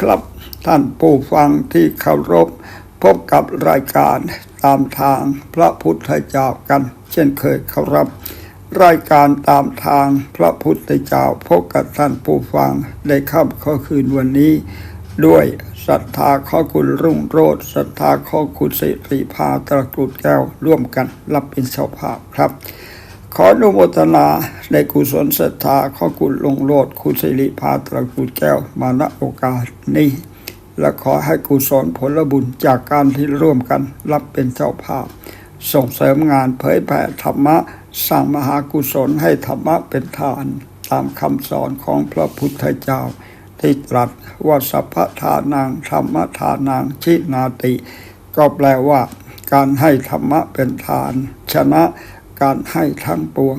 ครับ ท่านผู้ฟังที่เคารพ พบกับรายการตามทางพระพุทธเจ้ากัน เช่นเคยครับ รายการตามทางพระพุทธเจ้าพบกับท่านผู้ฟังในค่ำข้อคืนวันนี้ ด้วยศรัทธาข้อคุณรุ่งโรจน์ศรัทธาข้อคุณสิริพาตระกรุดแก้วร่วมกันรับเป็นเจ้าภาพครับ ขออนุโมทนาในกุศลศรัทธาข้อคุณลงโลดคุณสิริพาตระกูลแก้วมาณโอกาสนี้ และขอให้กุศลผลบุญจากการที่ร่วมกันรับเป็นเจ้าภาพ ส่งเสริมงานเผยแผ่ธรรมะสร้างมหากุศลให้ธรรมะเป็นทาน ตามคำสอนของพระพุทธเจ้า ที่ตรัสว่าสัพพทานังธรรมทานังชินาติ ก็แปลว่า การให้ธรรมะเป็นทาน ชนะ การให้ทั้งปวง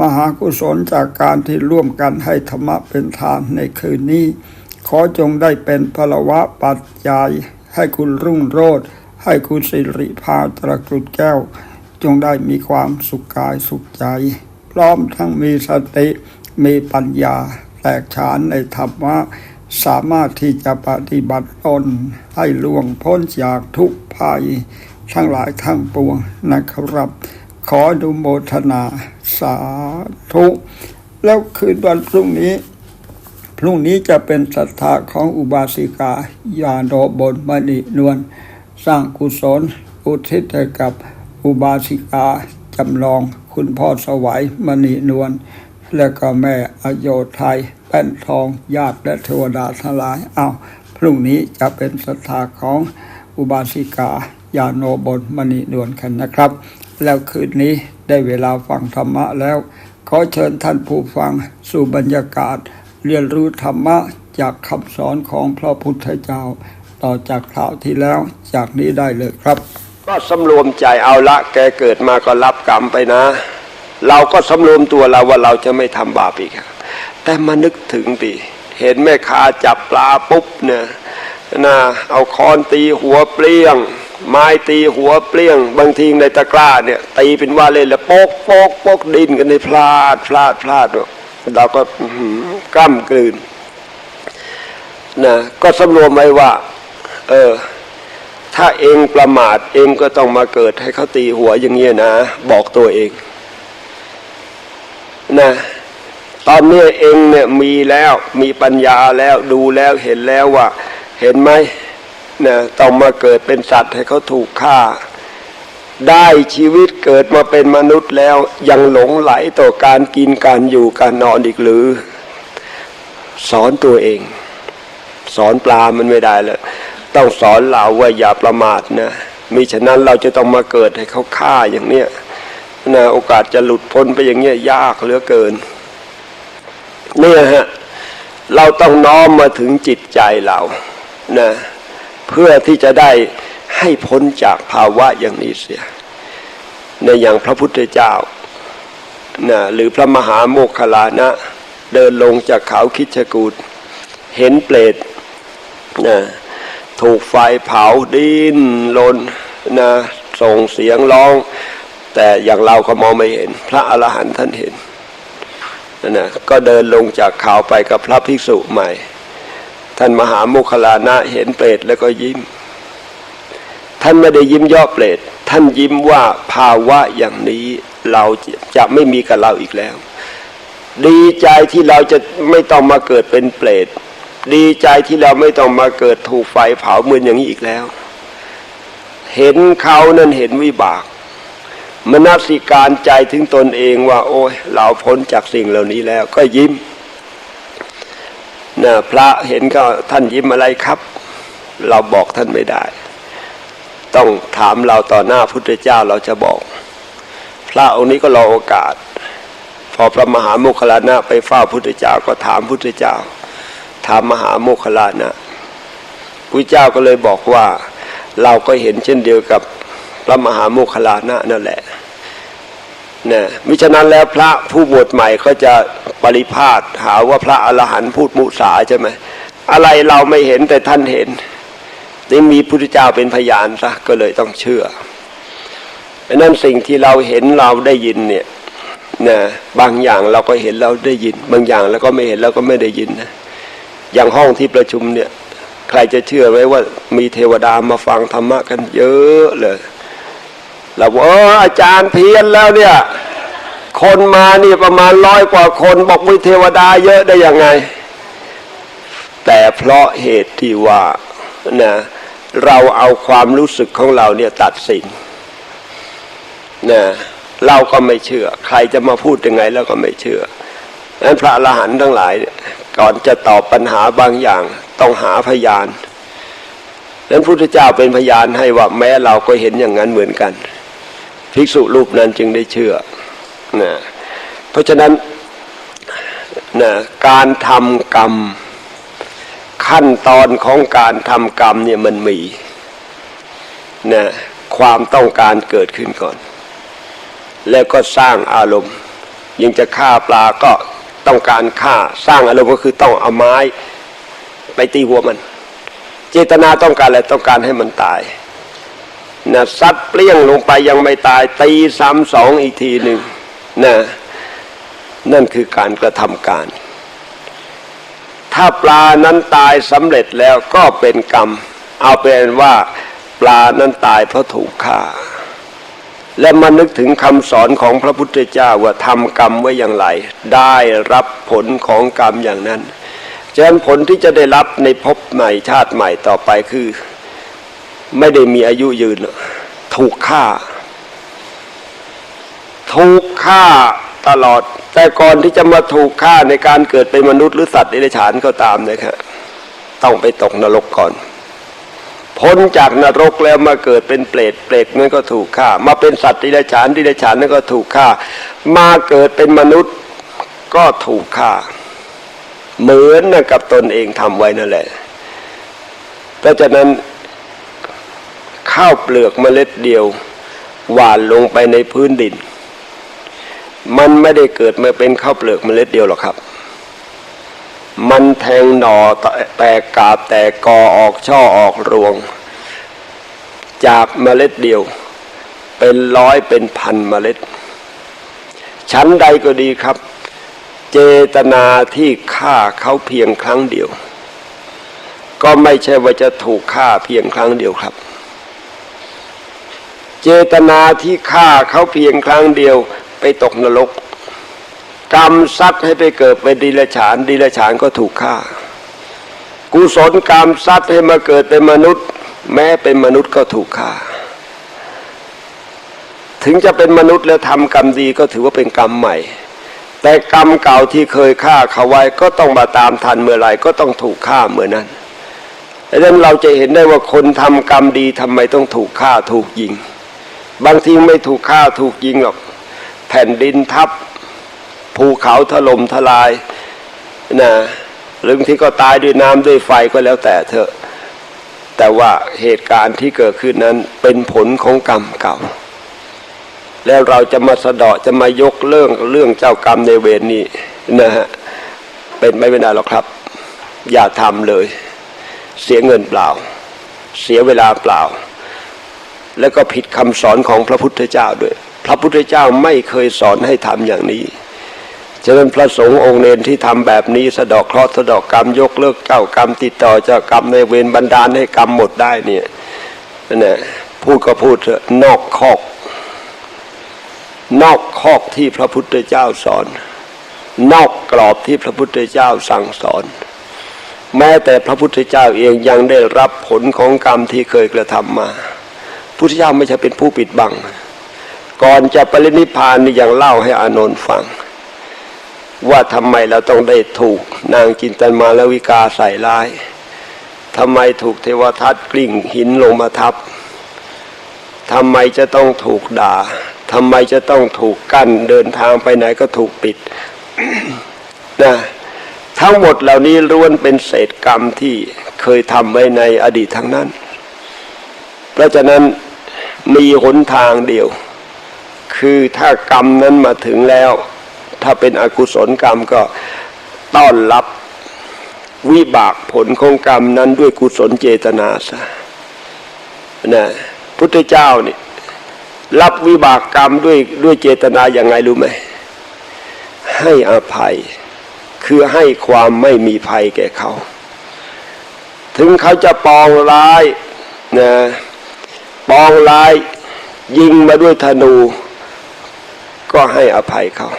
มหากุศลจากการที่ร่วมกันให้ธรรมะเป็นทานในคืนนี้ ขอจงได้เป็นพลวะปัจจัย ให้คุณรุ่งโรจน์ให้คุณสิริพาตระกรุดแก้ว จงได้มีความสุขกายสุขใจ พร้อมทั้งมีสติมีปัญญาแตกฉานในธรรมะสามารถที่จะปฏิบัติตนให้ล่วงพ้นจากทุกภัย ทั้งหลายทั้งปวงนะครับ ขออนุโมทนาสาธุแล้วคืนวันพรุ่งนี้ พรุ่งนี้จะเป็นศรัทธาของอุบาสิกา ยาโนบนมณีนวลสร้างกุศล อุทิศให้กับอุบาสิกาจำลองคุณพ่อสวัยมณีนวลและก็แม่อโยไทยแป้นทองญาติและเทวดาทั้งหลายเอาพรุ่งนี้จะเป็นศรัทธาของอุบาสิกา ยาโนบนมณีนวลกันนะครับ แล้วคืนนี้ได้เวลาฟังธรรมะแล้ว ขอเชิญท่านผู้ฟังสู่บรรยากาศ เรียนรู้ธรรมะจากคำสอนของพระพุทธเจ้า ต่อจากคราวที่แล้วจากนี้ได้เลยครับ ก็สำรวมใจเอาละแกเกิดมาก็รับกรรมไปนะ เราก็สำรวมตัวเราว่าเราจะไม่ทำบาปอีกแต่มานึกถึงดิเห็นแม่ค้าจับปลาปุ๊บเนี่ยนะเอาค้อนตีหัวเปรี้ยง ไม้ตีหัวเปรี้ยง บางทีในตะกร้าเนี่ย ตีเป็นว่าเล่นแล้วโป๊กโป๊กโป๊กดินกันในพลาดพลาดพลาดเราก็กล้ำกลืนนะก็สำรวมไว้ว่า เออ ถ้าเองประมาทเองก็ต้องมาเกิดให้เขาตีหัวอย่างเงี้ยนะ บอกตัวเองนะตอนนี้เองเนี่ยมีแล้วมีปัญญาแล้วดูแล้วเห็นแล้วว่า เห็นไหม นะต้องมาเกิดเป็นสัตว์ให้เขาถูกฆ่า ได้ชีวิตเกิดมาเป็นมนุษย์แล้วยังหลงไหลต่อการกินการอยู่การนอนอีกหรือ สอนตัวเอง สอนปลามันไม่ได้เลยต้องสอนเราว่าอย่าประมาทนะมิฉะนั้นเราจะต้องมาเกิดให้เขาฆ่าอย่างเนี้ยนะโอกาสจะหลุดพ้นไปอย่างเนี้ยยากเหลือเกินเนี่ยฮะเราต้องน้อมมาถึงจิตใจเรานะ เพื่อที่จะได้ให้พ้นจากภาวะอย่างนี้เสีย ในอย่างพระพุทธเจ้านะหรือพระมหาโมคคลลานะ เดินลงจากเขาคิชกูดเห็นเปรตนะถูกไฟเผาดิ้นรนนะส่งเสียงร้อง แต่อย่างเราก็มองไม่เห็น พระอรหันต์ท่านเห็นนะก็เดินลงจากเขาไปกับพระภิกษุใหม่ ท่านมหาโมคคลานะเห็นเปรตแล้วก็ยิ้ม ท่านไม่ได้ยิ้มย่อเปรตท่านยิ้มว่าภาวะอย่างนี้เราจะไม่มีกับเราอีกแล้ว ดีใจที่เราจะไม่ต้องมาเกิดเป็นเปรตดีใจที่เราไม่ต้องมาเกิดถูกไฟเผาเหมือนอย่างนี้อีกแล้ว เห็นเขานั้นเห็นวิบาก มนสิการใจถึงตนเองว่า โอ้ยเราพ้นจากสิ่งเหล่านี้แล้ว ก็ยิ้ม นะพระเห็นก็ท่านยิ้มอะไรครับ เราบอกท่านไม่ได้ ต้องถามเราต่อหน้าพุทธเจ้าเราจะบอก พระองค์นี้ก็รอโอกาส พอพระมหาโมคคลานะไปเฝ้าพุทธเจ้าก็ถามพุทธเจ้า ถามมหาโมคคลานะพุทธเจ้าก็เลยบอกว่า เราก็เห็นเช่นเดียวกับพระมหาโมคคลานะนั่นแหละ นะมิฉะนั้นแล้วพระผู้บวชใหม่เขาจะปริพาทหาว่าพระอรหันต์พูดมุสาใช่ไหมอะไรเราไม่เห็นแต่ท่านเห็นนี่มีพุทธเจ้าเป็นพยานซะก็เลยต้องเชื่ออันนั้นสิ่งที่เราเห็นเราได้ยินเนี่ยนะบางอย่างเราก็เห็นเราได้ยิน บางอย่างเราก็ไม่เห็นเราก็ไม่ได้ยินนะอย่างห้องที่ประชุมเนี่ย ใครจะเชื่อไหมว่ามีเทวดามาฟังธรรมะกันเยอะเลย เราบอกเอออาจารย์เพี้ยนแล้วเนี่ย คนมานี่ประมาณร้อยกว่าคนบอกมีเทวดาเยอะได้ยังไง แต่เพราะเหตุที่ว่านะเราเอาความรู้สึกของเราเนี่ยตัดสินนะเราก็ไม่เชื่อ ใครจะมาพูดยังไงเราก็ไม่เชื่อนั้นพระอรหันต์ทั้งหลายเนี่ยก่อนจะตอบปัญหาบางอย่าง ต้องหาพยานนั้นพุทธเจ้าเป็นพยานให้ว่าแม้เราก็เห็นอย่างนั้นเหมือนกัน ภิกษุรูปนั้นจึงได้เชื่อนะเพราะฉะนั้นนะการทำกรรมขั้นตอนของการทำกรรมเนี่ยมันมีนะความต้องการเกิดขึ้นก่อน แล้วก็สร้างอารมณ์ยังจะฆ่าปลาก็ต้องการฆ่าสร้างอารมณ์ก็คือต้องเอาไม้ไปตีหัวมัน เจตนาต้องการอะไรต้องการให้มันตาย นะซัดเปรี้ยงลงไปยังไม่ตายตีซ้ำสองอีกทีหนึ่งนะนั่นคือการกระทำการ ถ้าปลานั้นตายสำเร็จแล้วก็เป็นกรรม เอาเป็นว่าปลานั้นตายเพราะถูกฆ่า และมานึกถึงคำสอนของพระพุทธเจ้าว่าทำกรรมไว้อย่างไร ได้รับผลของกรรมอย่างนั้นฉะนั้นผลที่จะได้รับในภพใหม่ชาติใหม่ต่อไปคือ ไม่ได้มีอายุยืน ถูกฆ่า ถูกฆ่าตลอด แต่ก่อนที่จะมาถูกฆ่าในการเกิดเป็นมนุษย์หรือสัตว์เดรัจฉานก็ตามนะครับต้องไปตกนรกก่อน พ้นจากนรกแล้วมาเกิดเป็นเปรตเปรตนั่นก็ถูกฆ่า มาเป็นสัตว์ดิเรกชันดิเรกชันนั่นก็ถูกฆ่า มาเกิดเป็นมนุษย์ก็ถูกฆ่า เหมือนกับตนเองทำไว้นั่นแหละเพราะฉะนั้น ข้าวเปลือกเมล็ดเดียว หวานลงไปในพื้นดิน มันไม่ได้เกิดมาเป็นข้าวเปลือกเมล็ดเดียวหรอกครับ มันแทงหน่อแตกกาบแตกกอออกช่อออกรวง จากเมล็ดเดียว เป็นร้อยเป็นพันเมล็ด ชั้นใดก็ดีครับ เจตนาที่ฆ่าเขาเพียงครั้งเดียวก็ไม่ใช่ว่าจะถูกฆ่าเพียงครั้งเดียวครับ เจตนาที่ฆ่าเขาเพียงครั้งเดียวไปตกนรก กรรมซัดให้ไปเกิดเป็นดิลฉานดิลฉานก็ถูกฆ่า กุศลกรรมซัดให้มาเกิดเป็นมนุษย์ แม้เป็นมนุษย์ก็ถูกฆ่า ถึงจะเป็นมนุษย์แล้วทำกรรมดีก็ถือว่าเป็นกรรมใหม่ แต่กรรมเก่าที่เคยฆ่าเขาไว้ก็ต้องมาตามทันเมื่อไหร่ก็ต้องถูกฆ่าเมื่อนั้นดังนั้นเราจะเห็นได้ว่าคนทำกรรมดีทำไมต้องถูกฆ่าถูกยิง บางทีไม่ถูกฆ่าถูกยิงหรอก แผ่นดินทับ ภูเขาถล่มทลายนะหรือบางทีก็ตายด้วยน้ำด้วยไฟก็แล้วแต่เถอะ แต่ว่าเหตุการณ์ที่เกิดขึ้นนั้นเป็นผลของกรรมเก่า แล้วเราจะมาสะเดาะจะมายกเรื่องเรื่องเจ้ากรรมในเวรนี้นะฮะเป็นไม่ได้หรอกครับ อย่าทำเลย เสียเงินเปล่า เสียเวลาเปล่า แล้วก็ผิดคำสอนของพระพุทธเจ้าด้วย พระพุทธเจ้าไม่เคยสอนให้ทำอย่างนี้ฉะนั้นพระสงฆ์องค์เนนที่ทำแบบนี้สะดอกเคราะห์สะดอกกรรมยกเลิกเจ้ากรรมติดต่อเจ้ากรรมในเวรบันดาลให้กรรมหมดได้เนี่ยนะพูดก็พูดเถอะนอกคอก นอกคอกที่พระพุทธเจ้าสอน นอกกรอบที่พระพุทธเจ้าสั่งสอน แม้แต่พระพุทธเจ้าเองยังได้รับผลของกรรมที่เคยกระทำมา พุทธเจ้าไม่ใช่เป็นผู้ปิดบัง ก่อนจะปรินิพานนี่ยังเล่าให้อานนท์ฟัง ว่าทำไมเราต้องได้ถูกนางจินตันมาลวิกาใส่ร้ายทำไมถูกเทวทัตกลิ้งหินลงมาทับทำไมจะต้องถูกด่าทำไมจะต้องถูกกั้นเดินทางไปไหนก็ถูกปิดนะทั้งหมดเหล่านี้ล้วนเป็นเศษกรรมที่เคยทำไว้ในอดีตทั้งนั้น เพราะฉะนั้น มีหนทางเดียว คือถ้ากรรมนั้นมาถึงแล้ว ถ้าเป็นอกุศลกรรมก็ต้อนรับวิบากผลของกรรมนั้นด้วยกุศลเจตนาซะนะพุทธเจ้านี่รับวิบากกรรมด้วยด้วยเจตนาอย่างไงรู้ไหมให้อภัย คือให้ความไม่มีภัยแก่เขา ถึงเขาจะปองร้ายนะ ปองร้าย ยิงมาด้วยธนู ก็ให้อภัยเขา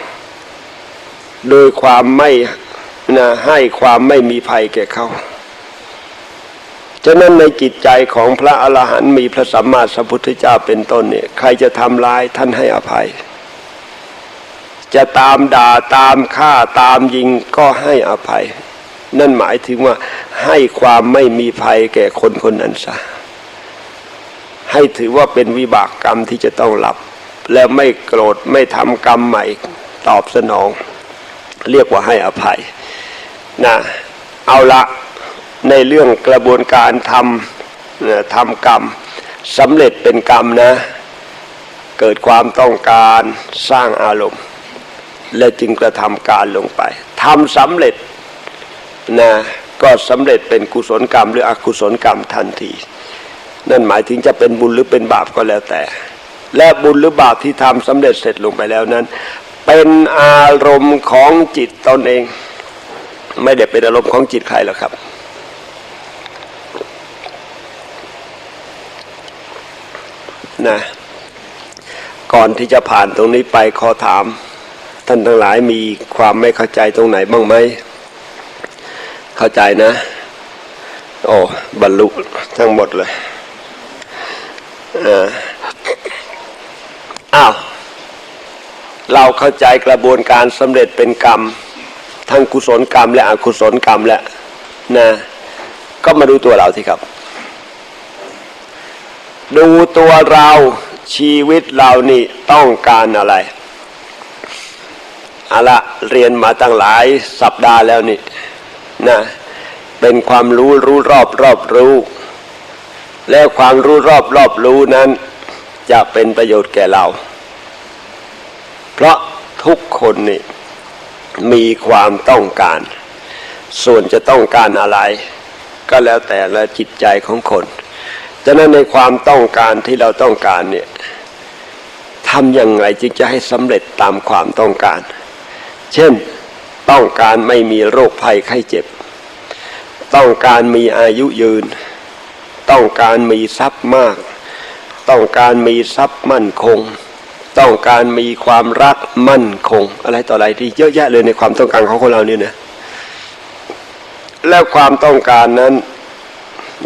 โดยความไม่นะให้ความไม่มีภัยแก่เขาฉะนั้นในจิตใจของพระอรหันต์มีพระสัมมาสัมพุทธเจ้าเป็นต้นเนี่ยใครจะทำร้ายท่านให้อภัย จะตามด่าตามฆ่าตามยิงก็ให้อภัย นั่นหมายถึงว่าให้ความไม่มีภัยแก่คนคนนั้นซะ ให้ถือว่าเป็นวิบากกรรมที่จะต้องรับและไม่โกรธไม่ทำกรรมใหม่ตอบสนอง เรียกว่าให้อภัยนะเอาละในเรื่องกระบวนการทำทำกรรมสำเร็จเป็นกรรมนะ เกิดความต้องการสร้างอารมณ์ และจึงกระทำการลงไปทำสำเร็จนะก็สำเร็จเป็นกุศลกรรมหรืออกุศลกรรมทันที นั่นหมายถึงจะเป็นบุญหรือเป็นบาปก็แล้วแต่ และบุญหรือบาปที่ทำสำเร็จเสร็จลงไปแล้วนั้น เป็นอารมณ์ของจิตตนเอง ไม่ได้เป็นอารมณ์ของจิตใครหรอกครับนะก่อนที่จะผ่านตรงนี้ไปขอถาม ท่านทั้งหลายมีความไม่เข้าใจตรงไหนบ้างไหม เข้าใจนะ โอ้บรรลุทั้งหมดเลย เอออ้าวเราเข้าใจกระบวนการสำเร็จเป็นกรรม ทั้งกุศลกรรม และอกุศลกรรมแล้วนะก็มาดูตัวเราสิครับ ดูตัวเราชีวิตเรานี่ต้องการอะไรอาละเรียนมาตั้งหลายสัปดาห์แล้วนี่นะเป็นความรู้รู้รอบรอบรู้ แล้วความรู้รอบรอบรู้นั้น จะเป็นประโยชน์แก่เรา เพราะทุกคนนี่มีความต้องการ ส่วนจะต้องการอะไร ก็แล้วแต่ละจิตใจของคนฉะนั้นในความต้องการที่เราต้องการเนี่ยทำอย่างไรจึงจะให้สำเร็จตามความต้องการ เช่นต้องการไม่มีโรคภัยไข้เจ็บ ต้องการมีอายุยืน ต้องการมีทรัพย์มาก ต้องการมีทรัพย์มั่นคง ต้องการมีความรักมั่นคง อะไรต่ออะไรที่เยอะแยะเลยในความต้องการของคนเราเนี่ยนะแล้วความต้องการนั้น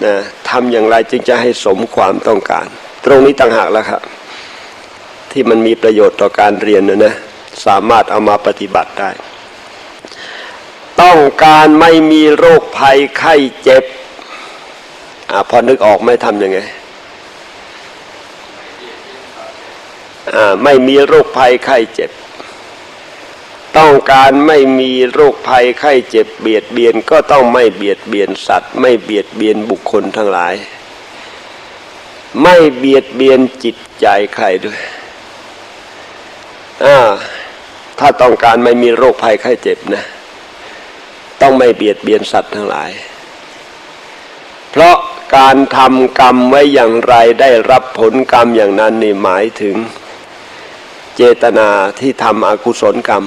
นะทำอย่างไรจึงจะให้สมความต้องการ ตรงนี้ต่างหากแล้วครับที่มันมีประโยชน์ต่อการเรียนนะนะสามารถเอามาปฏิบัติได้ ต้องการไม่มีโรคภัยไข้เจ็บ อพอนึกออกไม่ทำยังไงไม่มีโรคภัยไข้เจ็บ ต้องการไม่มีโรคภัยไข้เจ็บเบียดเบียนก็ต้องไม่เบียดเบียนสัตว์ ไม่เบียดเบียนบุคคลทั้งหลาย ไม่เบียดเบียนจิตใจใครด้วยถ้าต้องการไม่มีโรคภัยไข้เจ็บนะ ต้องไม่เบียดเบียนสัตว์ทั้งหลาย เพราะ การทำกรรมไว้อย่างไรได้รับผลกรรมอย่างนั้นนี่หมายถึง เจตนาที่ทำอกุศลกรรม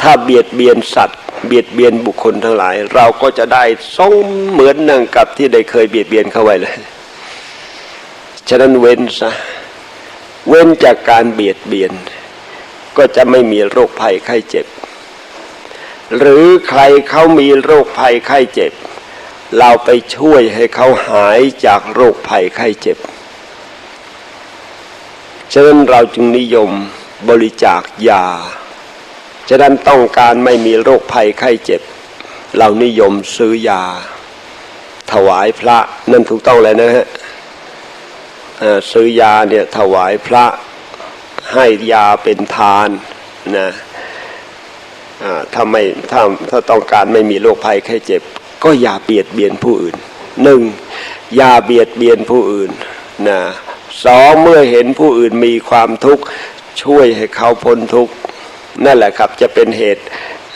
ถ้าเบียดเบียนสัตว์ เบียดเบียนบุคคลทั้งหลาย เราก็จะได้ทรงเหมือนหนึ่งกับที่ได้เคยเบียดเบียนเขาไว้เลย ฉะนั้นเว้นซะเว้นจากการเบียดเบียน ก็จะไม่มีโรคภัยไข้เจ็บ หรือใครเขามีโรคภัยไข้เจ็บ เราไปช่วยให้เขาหายจากโรคภัยไข้เจ็บ ฉะนั้นเราจึงนิยมบริจาคยา ฉะนั้นต้องการไม่มีโรคภัยไข้เจ็บ เรานิยมซื้อยา ถวายพระนั่นถูกต้องเลยนะฮะซื้อยาเนี่ยถวายพระให้ยาเป็นทานนะถ้าไม่ถ้าถ้าต้องการไม่มีโรคภัยไข้เจ็บ ก็อย่าเบียดเบียนผู้อื่นหนึ่งอย่าเบียดเบียนผู้อื่นนะสองเมื่อเห็นผู้อื่นมีความทุกข์ช่วยให้เขาพ้นทุกข์นั่นแหละครับจะเป็นเหตุ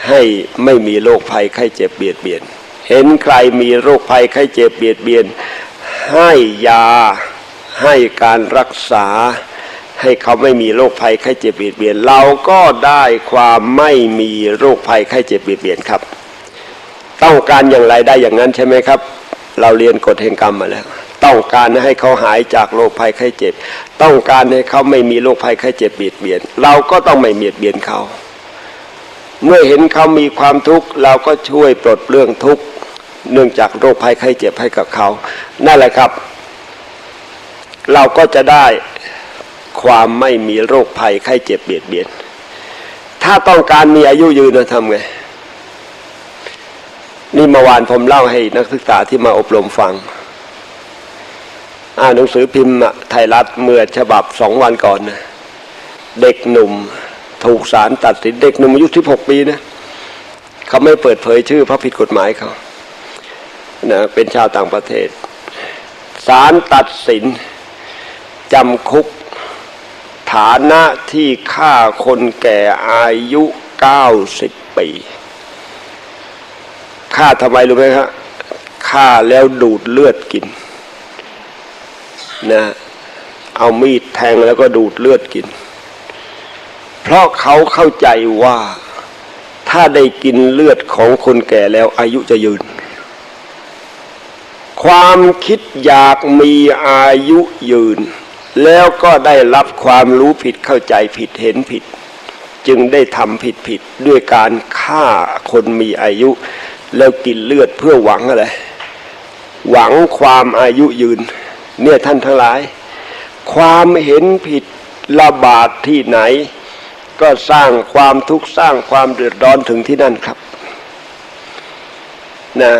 ให้ไม่มีโรคภัยไข้เจ็บเบียดเบียน เห็นใครมีโรคภัยไข้เจ็บเบียดเบียน ให้ยาให้การรักษา ให้เขาไม่มีโรคภัยไข้เจ็บเบียดเบียน เราก็ได้ความไม่มีโรคภัยไข้เจ็บเบียดเบียนครับ ต้องการอย่างไรได้อย่างนั้นใช่ไหมครับ เราเรียนกฎแห่งกรรมมาแล้ว ต้องการให้เขาหายจากโรคภัยไข้เจ็บ ต้องการให้เขาไม่มีโรคภัยไข้เจ็บเบียดเบียน เราก็ต้องไม่เบียดเบียนเขา เมื่อเห็นเขามีความทุกข์เราก็ช่วยปลดเรื่องทุกข์เนื่องจากโรคภัยไข้เจ็บให้กับเขา นั่นแหละครับ เราก็จะได้ความไม่มีโรคภัยไข้เจ็บเบียดเบียน ถ้าต้องการมีอายุยืนนะทำไง นี่เมื่อวานผมเล่าให้นักศึกษาที่มาอบรมฟัง อ่านหนังสือพิมพ์ไทยรัฐเมื่อฉบับสองวันก่อนนะเด็กหนุ่ม ถูกศาลตัดสินเด็กหนุ่มอายุสิบหกปีนะเขาไม่เปิดเผยชื่อเพราะผิดกฎหมายเขานะเป็นชาวต่างประเทศศาลตัดสินจำคุก ฐานะที่ฆ่าคนแก่อายุเก้าสิบปี ฆ่าทำไมรู้ไหมครับฆ่าแล้วดูดเลือดกินนะเอามีดแทงแล้วก็ดูดเลือดกิน เพราะเขาเข้าใจว่าถ้าได้กินเลือดของคนแก่แล้วอายุจะยืน ความคิดอยากมีอายุยืน แล้วก็ได้รับความรู้ผิดเข้าใจผิดเห็นผิด จึงได้ทำผิดผิดด้วยการฆ่าคนมีอายุ แล้วกินเลือดเพื่อหวังอะไร หวังความอายุยืน เนี่ยท่านทั้งหลาย ความเห็นผิดระบาดที่ไหน ก็สร้างความทุกข์สร้างความเดือดร้อนถึงที่นั่นครับนะ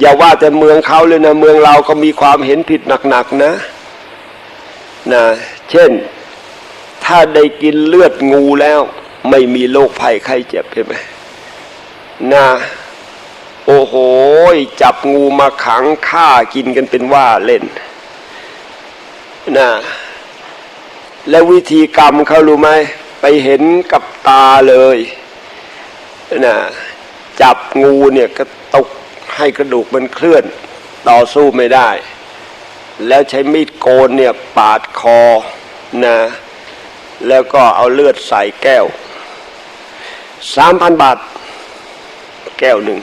อย่าว่าแต่เมืองเขาเลยนะเมืองเราก็มีความเห็นผิดหนักๆนะนะเช่น ถ้าได้กินเลือดงูแล้ว ไม่มีโรคภัยไข้เจ็บใช่ไหมนะ โอ้โห จับงูมาขังฆ่ากินกันเป็นว่าเล่นนะแล้ววิธีกรรมเขารู้ไหมไปเห็นกับตาเลยนะจับงูเนี่ยก็ตกให้กระดูกมันเคลื่อน ต่อสู้ไม่ได้ แล้วใช้มีดโกนเนี่ยปาดคอนะแล้วก็เอาเลือดใส่แก้วสามพันบาท แก้วหนึ่ง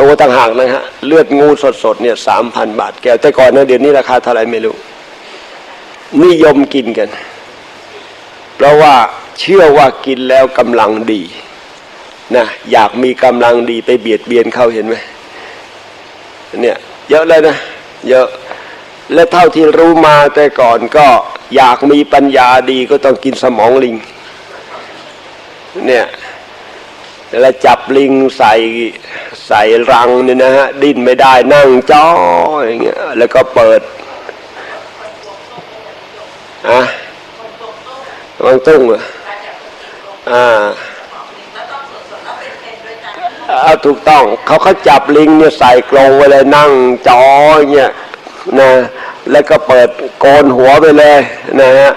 ตัวต่างหากนะฮะเลือดงูสดๆเนี่ยสามพันบาทแก้วแต่ก่อนนะเดี๋ยวนี้ราคาเท่าไหร่ไม่รู้ นิยมกินกัน เพราะว่าเชื่อว่ากินแล้วกำลังดีนะอยากมีกำลังดีไปเบียดเบียนเขาเห็นไหมเนี่ยเยอะเลยนะเยอะและเท่าที่รู้มาแต่ก่อนก็อยากมีปัญญาดีก็ต้องกินสมองลิงเนี่ย แล้วจับลิงใส่ใส่รังเนี่ยนะฮะดิ้นไม่ได้นั่งจ้ออย่างเงี้ยแล้วก็เปิดอะวังตุ้งเหรออ่าอ่าถูกต้องเขาเขาจับลิงเนี่ยใส่กรงไว้เลยนั่งจออย่างเงี้ยนะแล้วก็เปิดโกนหัวไปเลยนะฮะ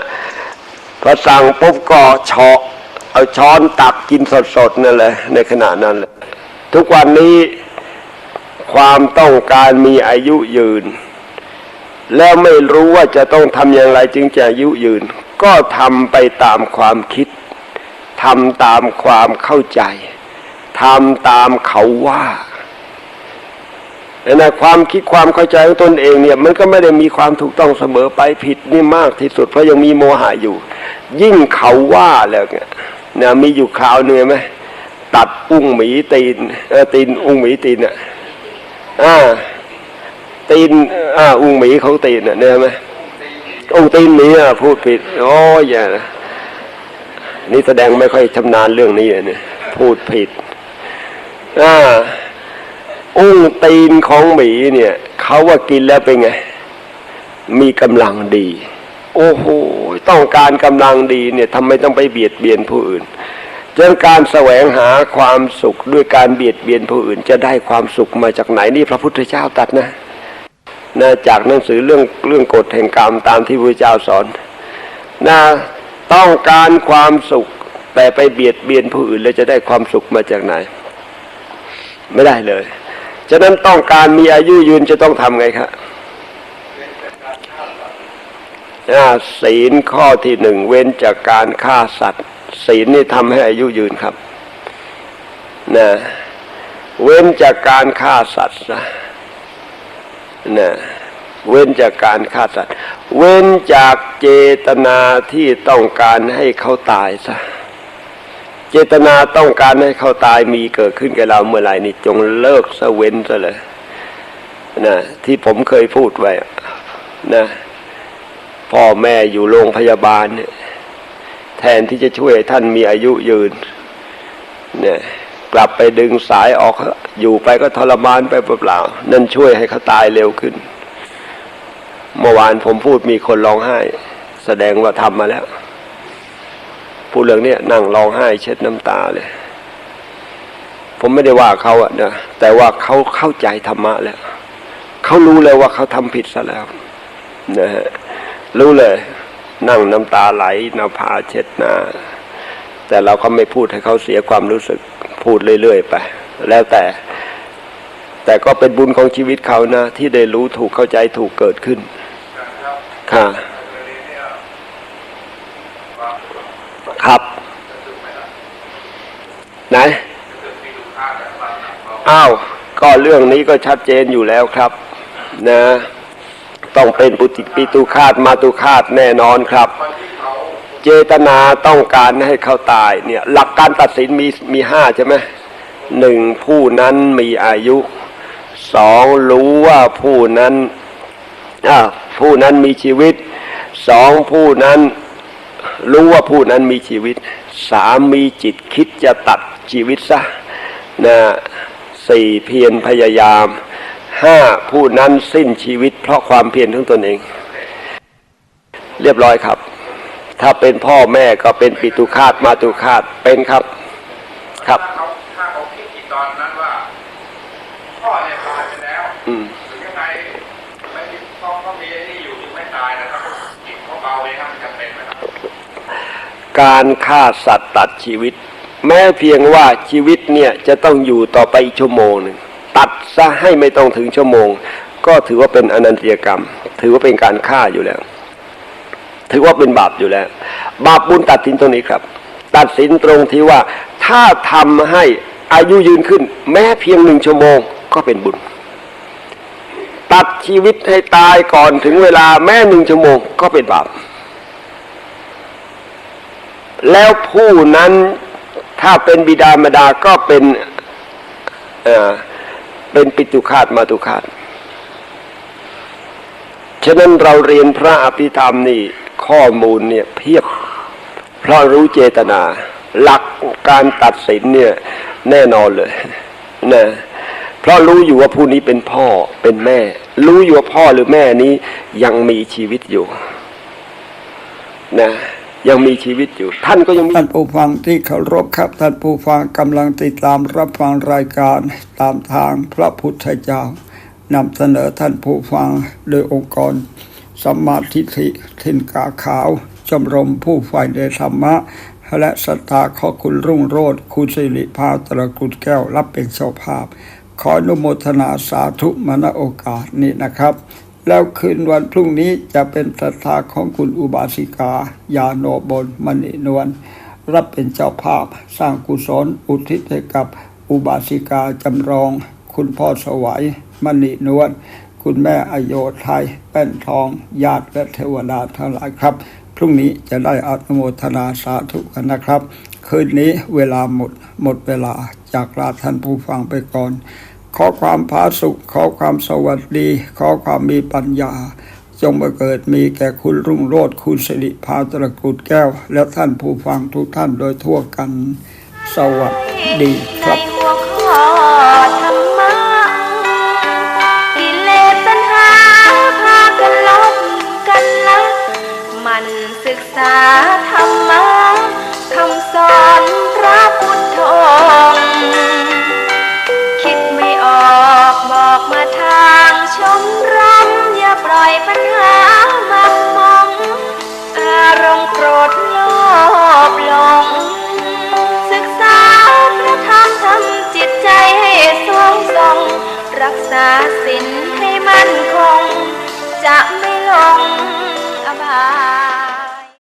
พอสั่งปุ๊บก็เฉาะ เอาช้อนตักกินสดๆนั่นแหละในขณะนั้นเลยทุกวันนี้ความต้องการมีอายุยืน แล้วไม่รู้ว่าจะต้องทำอย่างไรจึงจะอายุยืน ก็ทำไปตามความคิดทำตามความเข้าใจทำตามเขาว่าแต่ในความคิดความเข้าใจของตนเองเนี่ย มันก็ไม่ได้มีความถูกต้องเสมอไปผิดนี่มากที่สุดเพราะยังมีโมหะอยู่ ยิ่งเขาว่าแล้วเนี่ย นะมีอยู่คราวหนึ่งไหมตัดอุ้งหมีตีนตีนอุ้งหมีตีนอะอ่าตีนอ่าอุ้งหมีของตีนเนี่ยไหมอุ้งตีนหมีอะพูดผิดโอ้ยอย่านะนี่แสดงไม่ค่อยชำนาญเรื่องนี้เนี่ยพูดผิดอ่าอุ้งตีนของหมีเนี่ยเขาว่ากินแล้วเป็นไง มีกำลังดี โอ้โห ต้องการกำลังดีเนี่ยทำไมต้องไปเบียดเบียนผู้อื่นจนการแสวงหาความสุขด้วยการเบียดเบียนผู้อื่น จะได้ความสุขมาจากไหนนี่พระพุทธเจ้าตัดนะนะจากหนังสือเรื่องเรื่องกฎแห่งกรรมตามที่พระเจ้าสอนนะต้องการความสุขแต่ไปเบียดเบียนผู้อื่นแล้วจะได้ความสุขมาจากไหน ไม่ได้เลย ฉะนั้นต้องการมีอายุยืนจะต้องทำไงครับ ศีลข้อที่หนึ่งเว้นจากการฆ่าสัตว์ ศีลนี่ทำให้อายุยืนครับนะเว้นจากการฆ่าสัตว์นะนะเว้นจากการฆ่าสัตว์ เว้นจากเจตนาที่ต้องการให้เขาตายซะเจตนาต้องการให้เขาตายมีเกิดขึ้นกับเราเมื่อไหร่นี่จงเลิกซะเว้นซะเลยนะที่ผมเคยพูดไว้นะ พ่อแม่อยู่โรงพยาบาลเนี่ยแทนที่จะช่วยท่านมีอายุยืน เนี่ยกลับไปดึงสายออกอยู่ไปก็ทรมานไปเปล่าๆนั่นช่วยให้เขาตายเร็วขึ้น เมื่อวานผมพูดมีคนร้องไห้ แสดงว่าทำมาแล้ว พูดเรื่องเนี้ยนั่งร้องไห้ เช็ดน้ำตาเลย ผมไม่ได้ว่าเขาอะนะแต่ว่าเขาเข้าใจธรรมะแล้วเขารู้เลยว่าเขาทำผิดซะแล้วนะฮะ รู้เลย นั่งน้ำตาไหลน้ำพาเช็ดหน้า แต่เราก็ไม่พูดให้เขาเสียความรู้สึกพูดเรื่อยๆไป แล้วแต่ แต่ก็เป็นบุญของชีวิตเขานะ ที่ได้รู้ถูกเข้าใจถูกเกิดขึ้น ค่ะ ครับไหนอ้าว ก็เรื่องนี้ก็ชัดเจนอยู่แล้วครับ นะ ต้องเป็นปุติปิตุคาตมาตุคาตแน่นอนครับ เจตนาต้องการให้เขาตายเนี่ยหลักการตัดสินมีมีห้าใช่ไหมหนึ่งผู้นั้นมีอายุสองรู้ว่าผู้นั้นผู้นั้นมีชีวิตสองผู้นั้นรู้ว่าผู้นั้นมีชีวิตสามมีจิตคิดจะตัดชีวิตซะนะสี่เพียรพยายาม ห้าผู้นั้นสิ้นชีวิตเพราะความเพียรของตนเอง เรียบร้อยครับ ถ้าเป็นพ่อแม่ก็เป็นปิตุคาตมาตุคาตเป็นครับครับเขาถ้าเขาคิดอีกตอนนั้นว่าพ่อเนี่ยตายไปแล้วอืมหรือยังไงไม่มีพ่อเขามีไอ้นี่อยู่ถึงไม่ตายนะครับจิตเขาเบาเองครับมันจำเป็นไหมครับการฆ่าสัตว์ตัดชีวิต แม้เพียงว่าชีวิตเนี่ยจะต้องอยู่ต่อไปอีกชั่วโมงหนึ่ง ตัดซะให้ไม่ต้องถึงชั่วโมง ก็ถือว่าเป็นอนันตริยกรรม ถือว่าเป็นการฆ่าอยู่แล้ว ถือว่าเป็นบาปอยู่แล้ว บาปบุญตัดสินตรงนี้ครับ ตัดสินตรงที่ว่าถ้าทำให้อายุยืนขึ้น แม้เพียงหนึ่งชั่วโมงก็เป็นบุญ ตัดชีวิตให้ตายก่อนถึงเวลาแม้หนึ่งชั่วโมงก็เป็นบาปแล้วผู้นั้นถ้าเป็นบิดามารดาก็เป็นเอ่อ เป็นปิตุคาตมาตุคาตฉะนั้นเราเรียนพระอภิธรรมนี่ข้อมูลเนี่ยเพียบ เพราะรู้เจตนา หลักการตัดสินเนี่ยแน่นอนเลยนะเพราะรู้อยู่ว่าผู้นี้เป็นพ่อเป็นแม่ รู้อยู่ว่าพ่อหรือแม่นี้ยังมีชีวิตอยู่ นะ ยังมีชีวิตอยู่ ท่านก็ยังท่านผู้ฟังที่เคารพครับ ท่านผู้ฟังกำลังติดตามรับฟังรายการตามทางพระพุทธเจ้านำเสนอท่านผู้ฟังโดยองค์กรสมมาทิฏฐิทินกาขาวชมรมผู้ฝ่ายในธรรมะ และศรัทธาขอคุณรุ่งโรจน์คุณสิริภาตระกุลแก้วรับเป็นเจ้าภาพ ขออนุโมทนาสาธุมาณโอกาสนี้นะครับ แล้วคืนวันพรุ่งนี้จะเป็นศรัทธาของคุณอุบาสิกา ยาโนบลมณีนวลรับเป็นเจ้าภาพสร้างกุศลอุทิศให้กับอุบาสิกาจำลอง คุณพ่อสวัยมณีนวลคุณแม่อโยไทยแป้นทอง ญาติและเทวดาทั้งหลายครับ พรุ่งนี้จะได้อนุโมทนาสาธุกันนะครับ คืนนี้เวลาหมดหมดเวลาจากลาท่านผู้ฟังไปก่อน ขอความผาสุข ขอความสวัสดี ขอความมีปัญญา จงมาเกิดมีแก่คุณรุ่งโรจน์คุณสิริพาตระกูลแก้ว และท่านผู้ฟังทุกท่านโดยทั่วกัน สวัสดีครับในหัวข้อธรรมะกิเลสตัณหาพากันลบกันละมันศึกษาธรรมะคำสอนพระพุทธองค์างชมรมอย่าปล่อยปัญหามักมอง อารมณ์โกรธโลภหลง ศึกษาพระธรรมทำจิตใจให้สวงทรง รักษาศีลให้มั่นคง จะไม่หลงอบาย